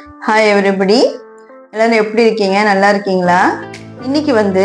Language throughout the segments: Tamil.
ஹாய் எவ்ரிபடி எல்லோரும் எப்படி இருக்கீங்க? நல்லா இருக்கீங்களா? இன்னைக்கு வந்து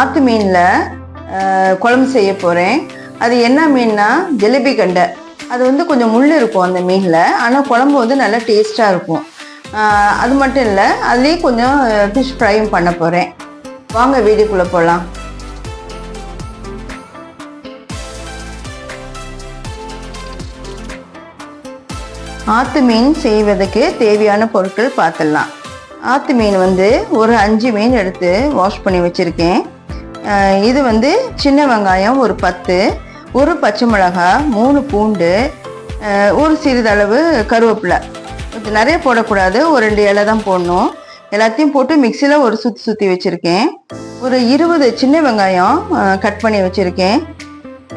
ஆற்று மீனில் குழம்பு செய்ய போகிறேன் அது என்ன மீன்னா ஜிலேபி கண்டை. அது வந்து கொஞ்சம் முள் இருக்கும் அந்த மீனில். ஆனால் குழம்பு வந்து நல்லா டேஸ்ட்டாக இருக்கும். அது மட்டும் இல்லை அதுலேயே கொஞ்சம் ஃபிஷ் ஃப்ரையும் பண்ண போகிறேன் வாங்க வீடியோக்குள்ளே போகலாம் ஆத்து மீன் செய்வதற்கு தேவையான பொருட்கள் பார்த்துடலாம். ஆத்து மீன் வந்து ஒரு அஞ்சு மீன் எடுத்து வாஷ் பண்ணி வச்சுருக்கேன். இது வந்து சின்ன வெங்காயம் ஒரு பத்து ஒரு பச்சை மிளகாய் மூணு பூண்டு ஒரு சிறிதளவு கருவேப்பிலை. இது நிறைய போடக்கூடாது ஒரு ரெண்டு இலை தான் போடணும். எல்லாத்தையும் போட்டு மிக்சியில் ஒரு சுற்றி சுற்றி வச்சுருக்கேன். ஒரு இருபது சின்ன வெங்காயம் கட் பண்ணி வச்சுருக்கேன்.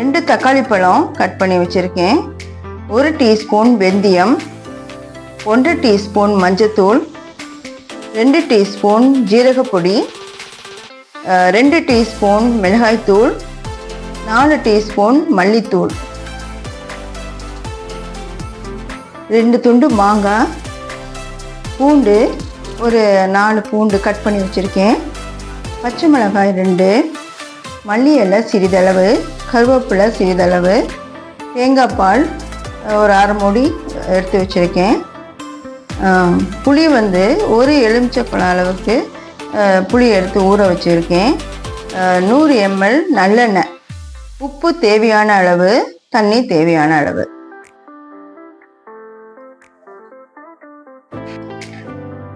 ரெண்டு தக்காளி பழம் கட் பண்ணி வச்சுருக்கேன். ஒரு டீஸ்பூன் வெந்தயம் ஒன்று டீஸ்பூன் மஞ்சத்தூள் ரெண்டு டீஸ்பூன் ஜீரகப்பொடி ரெண்டு டீஸ்பூன் மிளகாய்த்தூள் நாலு டீஸ்பூன் மல்லித்தூள் ரெண்டு துண்டு மாங்காய் பூண்டு ஒரு நாலு பூண்டு கட் பண்ணி வச்சுருக்கேன். பச்சை மிளகாய் ரெண்டு மல்லி இலை சிறிதளவு கருவேப்பிலை சிறிதளவு தேங்காய் பால் ஒரு அரை மூடி எடுத்து வச்சுருக்கேன். புளி வந்து ஒரு எலுமிச்சப்பழம் அளவுக்கு புளி எடுத்து ஊற வச்சுருக்கேன். நூறு எம்எல் நல்லெண்ணெய். உப்பு தேவையான அளவு தண்ணி தேவையான அளவு.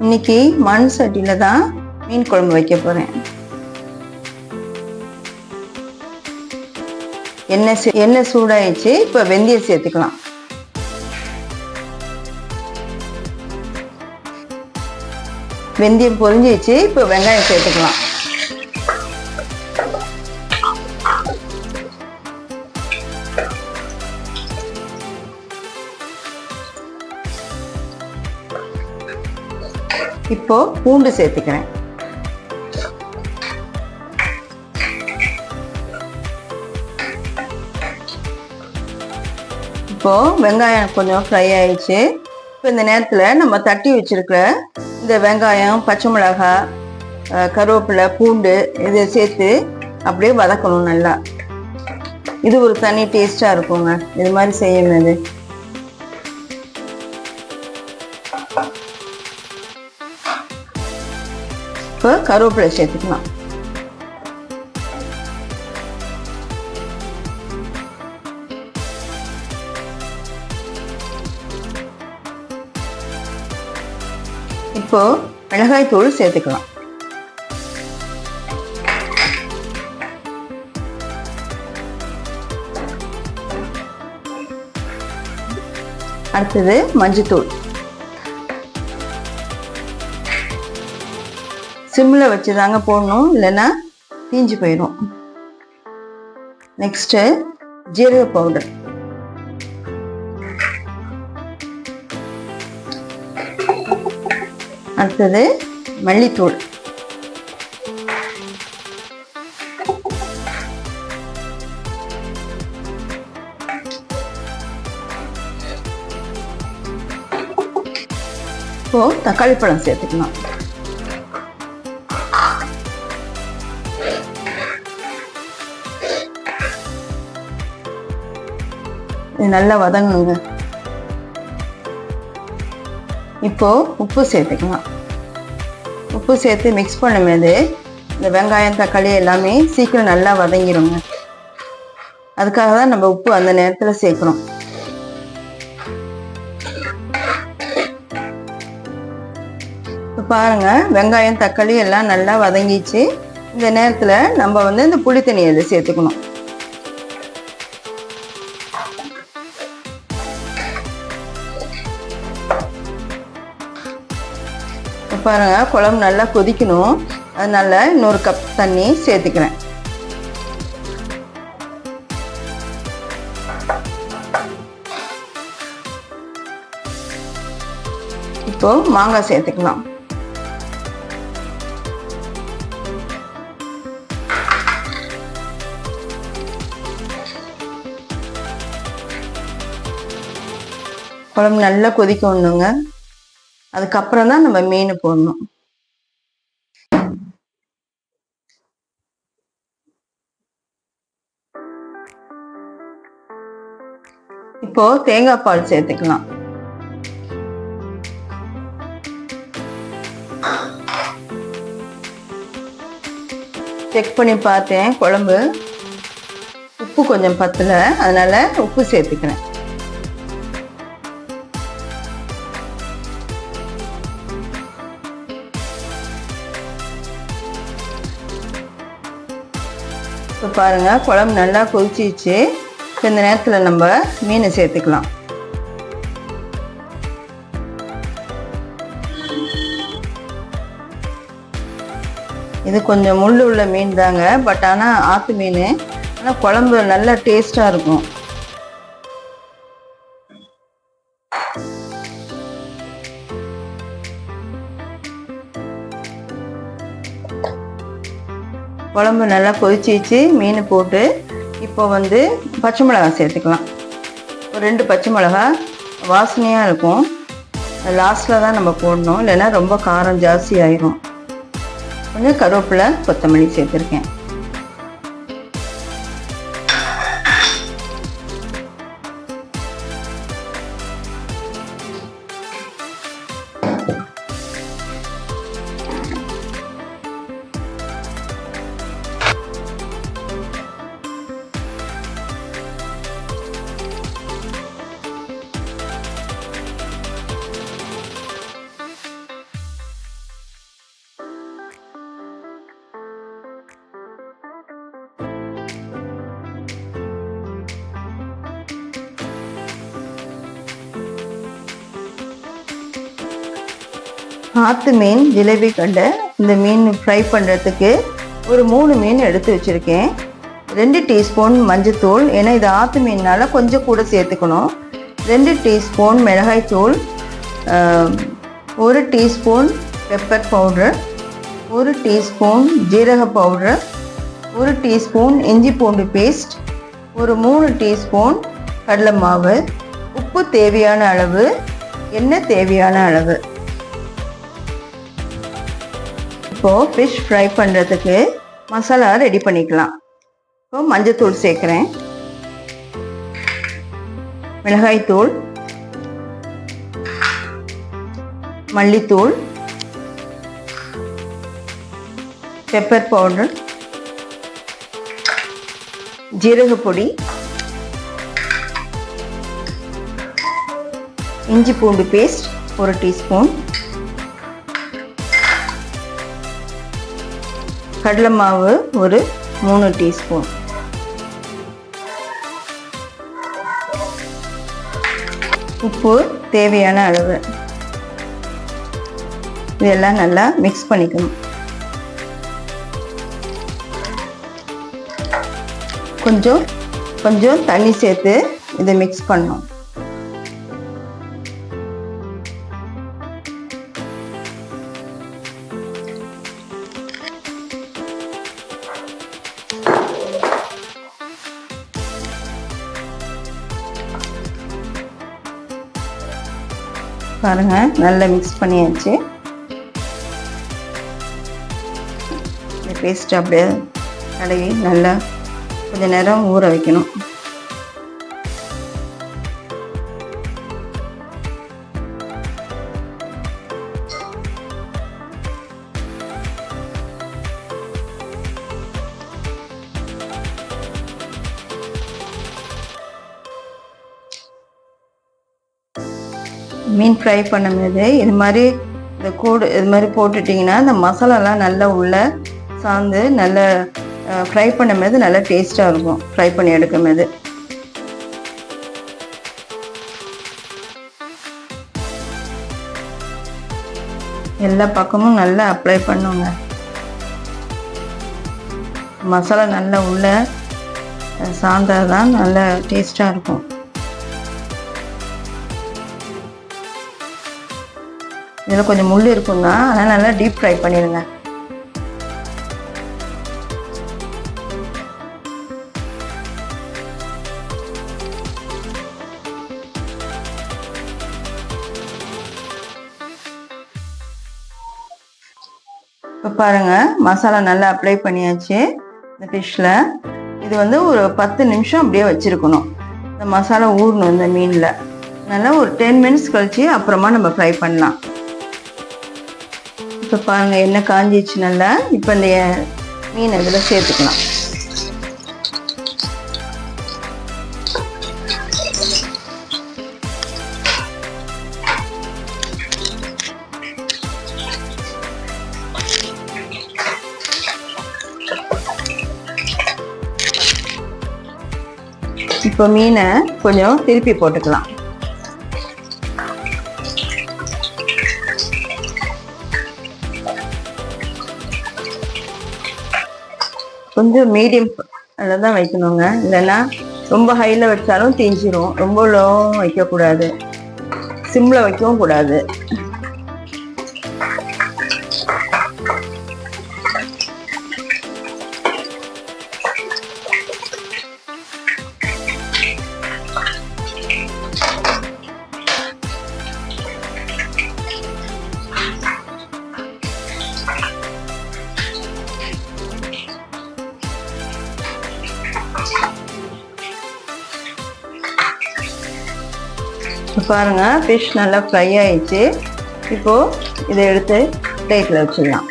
இன்னைக்கு மண் சட்டியில் தான் மீன் குழம்பு வைக்க போகிறேன் எண்ணெய் சே- எண்ணெய் சூடாயிடுச்சு இப்போ வெந்தயம் சேர்த்துக்கலாம். வெந்தயம் பொரிஞ்சிச்சு இப்போ வெங்காயம் சேர்த்துக்கலாம். இப்போ பூண்டு சேர்த்துக்கிறேன். இப்போ வெங்காயம் கொஞ்சம் ஃப்ரை ஆயிடுச்சு. இப்போ இந்த நேரத்தில் நம்ம தட்டி வச்சிருக்கிற இந்த வெங்காயம் பச்சை மிளகாய் கருவேப்பிலை பூண்டு இதை சேர்த்து அப்படியே வதக்கணும் நல்லா. இது ஒரு தனி டேஸ்டாக இருக்குங்க. இது மாதிரி செய்யும்போது இப்போ கருவேப்பிலை சேர்த்துக்கலாம். இப்போ மிளகாய் தூள் சேர்த்துக்கலாம். அடுத்தது மஞ்சத்தூள். சிம்மில் வச்சு தாங்க போடணும் இல்லைன்னா தீஞ்சு போயிடும். நெக்ஸ்ட்டு ஜீரக பவுடர். அடுத்தது மல்லித்தூள். இப்போ தக்காளி பழம் சேர்த்துக்கலாம். இது நல்லா வதங்கணுங்க. இப்போ உப்பு சேர்த்துக்கலாம். உப்பு சேர்த்து மிக்ஸ் பண்ணும்போது இந்த வெங்காயம் தக்காளி எல்லாமே சீக்கிரம் நல்லா வதங்கிடுங்க அதுக்காக தான் நம்ம உப்பு அந்த நேரத்தில் சேர்க்கணும். இப்போ பாருங்க வெங்காயம் தக்காளி எல்லாம் நல்லா வதங்கிச்சு. இந்த நேரத்தில் நம்ம வந்து இந்த புளி தண்ணியை சேர்த்துக்கணும். பாருங்கள் குழம்பு நல்லா கொதிக்கணும். அதனால் இன்னொரு கப் தண்ணி சேர்த்துக்கிறேன். இப்போ மாங்காய் சேர்த்துக்கலாம். குழம்பு நல்லா கொதிக்க விடணுங்க அதுக்கப்புறம் தான் நம்ம மீன் போடணும். இப்போ தேங்காய் பால் சேர்த்துக்கலாம். செக் பண்ணி பார்த்தேன் குழம்பு. உப்பு கொஞ்சம் பத்தல அதனால உப்பு சேர்த்துக்கிறேன். இப்போ பாருங்கள் குழம்பு நல்லா கொதிச்சிச்சு இந்த நேரத்தில் நம்ம மீனை சேர்த்துக்கலாம். இது கொஞ்சம் முள் உள்ள மீன் தாங்க பட் ஆனால் ஆற்று மீன். ஆனால் குழம்பு நல்லா டேஸ்ட்டாக இருக்கும். குழம்பு நல்லா கொதிச்சிச்சு மீன் போட்டு இப்போ வந்து பச்சை மிளகாய் சேர்த்துக்கலாம். ஒரு ரெண்டு பச்சை மிளகாய் வாசனையாக இருக்கும். லாஸ்ட்டில் தான் நம்ம போடணும். இல்லைன்னா ரொம்ப காரம் ஜாஸ்தி ஆயிரும். கொஞ்சம் கருவேப்பிலை கொத்தமல்லி சேர்த்துருக்கேன். ஆற்று மீன் ஜிலேபி கண்டை இந்த மீன் ஃப்ரை பண்ணுறதுக்கு ஒரு மூணு மீன் எடுத்து வச்சுருக்கேன். ரெண்டு டீஸ்பூன் மஞ்சத்தூள் ஏன்னா இது ஆற்று மீனால் கொஞ்சம் கூட சேர்த்துக்கணும். ரெண்டு டீஸ்பூன் மிளகாய்த்தூள் ஒரு டீஸ்பூன் பெப்பர் பவுடர் ஒரு டீஸ்பூன் ஜீரக பவுடர் ஒரு டீஸ்பூன் இஞ்சி பூண்டு பேஸ்ட் ஒரு மூணு டீஸ்பூன் கடலை மாவு. உப்பு தேவையான அளவு எண்ணெய் தேவையான அளவு. இப்போது ஃபிஷ் ஃப்ரை பண்ணுறதுக்கு மசாலா ரெடி பண்ணிக்கலாம். இப்போ மஞ்சத்தூள் சேர்க்குறேன். மிளகாய்த்தூள். மல்லித்தூள். பெப்பர் பவுடர் ஜீரகப்பொடி. இஞ்சி பூண்டு பேஸ்ட் ஒரு டீஸ்பூன் கடலை மாவு ஒரு மூணு டீஸ்பூன். உப்பு தேவையான அளவு. இதெல்லாம் நல்லா மிக்ஸ் பண்ணிக்கணும். கொஞ்சம் கொஞ்சம் தண்ணி சேர்த்து இதை மிக்ஸ் பண்ணணும். பாருங்கள் நல்லா மிக்ஸ் பண்ணியாச்சு. இந்த பேஸ்ட் அப்படியே தடவி நல்லா கொஞ்ச நேரம் ஊற வைக்கணும். மீன் ஃப்ரை பண்ணும்போது இது மாதிரி இந்த கூடு இது மாதிரி போட்டுட்டிங்கன்னா இந்த மசாலாலாம் நல்லா உள்ள சார்ந்து நல்லா ஃப்ரை பண்ணும்போது நல்லா டேஸ்ட்டாக இருக்கும் ஃப்ரை பண்ணி எடுக்கும்போது எல்லா பக்கமும் நல்லா அப்ளை பண்ணுங்க. மசாலா நல்லா உள்ள சாந்தா தான் நல்லா டேஸ்ட்டாக இருக்கும். இதில் கொஞ்சம் முள் இருக்குங்க அதனால் நல்லா டீப் ஃப்ரை பண்ணிடுங்க. இப்போ பாருங்கள் மசாலா நல்லா அப்ளை பண்ணியாச்சு இந்த ஃபிஷ்ஷில் இது வந்து ஒரு பத்து நிமிஷம் அப்படியே வச்சுருக்கணும். இந்த மசாலா ஊறணும் இந்த மீனில். நல்லா ஒரு டென் மினிட்ஸ் கழித்து அப்புறமா நம்ம ஃப்ரை பண்ணலாம். இப்போ பாருங்கள் எண்ணெய் காஞ்சிச்சு நல்லா. இப்போ இந்த மீன் இதில் சேர்த்துக்கலாம். இப்போ மீனை கொஞ்சம் திருப்பி போட்டுக்கலாம். கொஞ்சம் மீடியம் அதில் தான் வைக்கணுங்க. இல்லைன்னா ரொம்ப ஹையில் வச்சாலும் தீஞ்சிரும். ரொம்ப லோவும் வைக்கக்கூடாது. சிம்மில் வைக்கவும் கூடாது. பாருங்கள் ஃபிஷ் நல்லா ஃப்ரை ஆயிடுச்சு. இப்போது இதை எடுத்து பிளேட்டில் வச்சிடலாம்.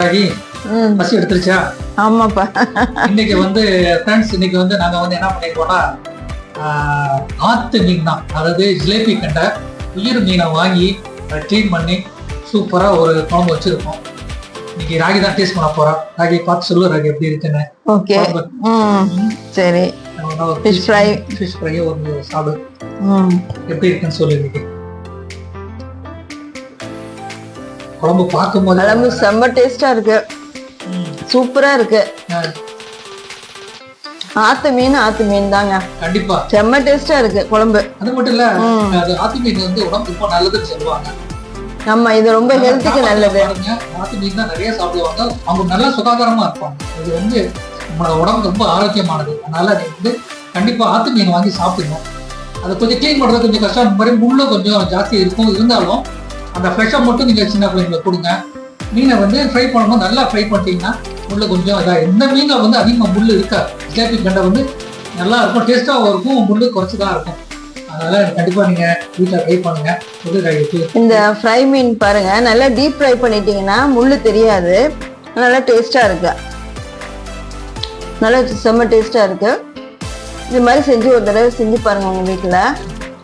ம். பசி எடுத்துருச்சா? ஆமாப்பா. இன்னைக்கு வந்து ஃப்ரெண்ட்ஸ் இன்னைக்கு வந்து நாங்க வந்து என்ன பண்ணிருக்கோம்னா ஆத்து மீன் தான். அதாவது ஜிலேபி கண்ட உயிர் மீனை வாங்கி க்ளீன் பண்ணி சூப்பரா ஒரு குழம்பு வச்சிருக்கோம். இன்னைக்கு ராகி தான் டேஸ்ட் பண்ண போறோம். ராகி பார்த்து சொல்லு ராகி எப்படி இருக்குன்னு. ஓகே. சரி. Fish fry. ஃபிஷ் ஃப்ரை ஒரு சாப்பிடு. எப்படி இருக்குன்னு சொல்லு இன்னைக்கு. குழம்பு பார்க்கும்போது குழம்பு செம்ம டேஸ்டா இருக்கு. சூப்பரா இருக்கு. ஆத்து மீன் ஆத்து மீன் தாங்க கண்டிப்பா. செம்ம டேஸ்டா இருக்கு குழம்பு. அது மட்டும் இல்ல. அது ஆத்து மீன் வந்து உடம்பு ரொம்ப நல்லதுன்னு சொல்லுவாங்க. நம்ம இது ரொம்ப ஹெல்த்துக்கு நல்லது. ஆட்டு மீன் தான் நிறைய சாப்பிடுவாங்க. அவங்க நல்லா சுகாதாரமா இருப்பாங்க. இது வந்து நம்மளோட உடம்பு ரொம்ப ஆரோக்கியமானது. அதனால வந்து கண்டிப்பா ஆத்து மீன் வாங்கி சாப்பிடணும். அதை கொஞ்சம் க்ளீன் பண்றது கொஞ்சம் கஷ்டம். இந்த மாதிரி முள்ளு கொஞ்சம் ஜாஸ்தி இருக்கும். இருந்தாலும் அந்த ஃப்ரெஷ்ஷை மட்டும் நீங்க சின்ன பிள்ளைங்களுக்கு கொடுங்க. மீனை வந்து ஃப்ரை பண்ணும்போது நல்லா ஃப்ரை பண்ணிட்டீங்கன்னா முள்ளு கொஞ்சம் இதா இந்த மீன்ல வந்து அதிகமாக முள்ளு இருக்காது. ஜிலேபி கண்டை வந்து நல்லா இருக்கும். டேஸ்டாகவும் இருக்கும். முள்ளு குறைச்சு தான் இருக்கும். அதனால கண்டிப்பா நீங்க வீட்டில் ட்ரை பண்ணுங்க. புது காய்க்கு இந்த ஃப்ரை மீன் பாருங்க. நல்லா டீப் ஃப்ரை பண்ணிட்டீங்கன்னா முள்ளு தெரியாது. நல்லா டேஸ்டா இருக்கு. நல்லா செம்ம டேஸ்டா இருக்கு. இது மாதிரி செஞ்சு ஒரு தடவை செஞ்சு பாருங்க உங்க வீட்டில்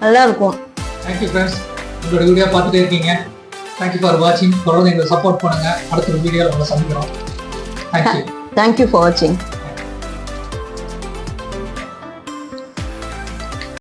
நல்லா இருக்கும். தேங்க்யூ ஃப்ரெண்ட்ஸ் உங்களோட வீடியோ பார்த்துட்டே இருக்கீங்க. தேங்க்யூ ஃபார் வாட்சிங் தொடர்ந்து எங்களை சப்போர்ட் பண்ணுங்க. அடுத்த ஒரு வீடியோவில் உங்களை சந்திக்கிறோம். தேங்க்யூ தேங்க்யூ ஃபார் வாட்சிங்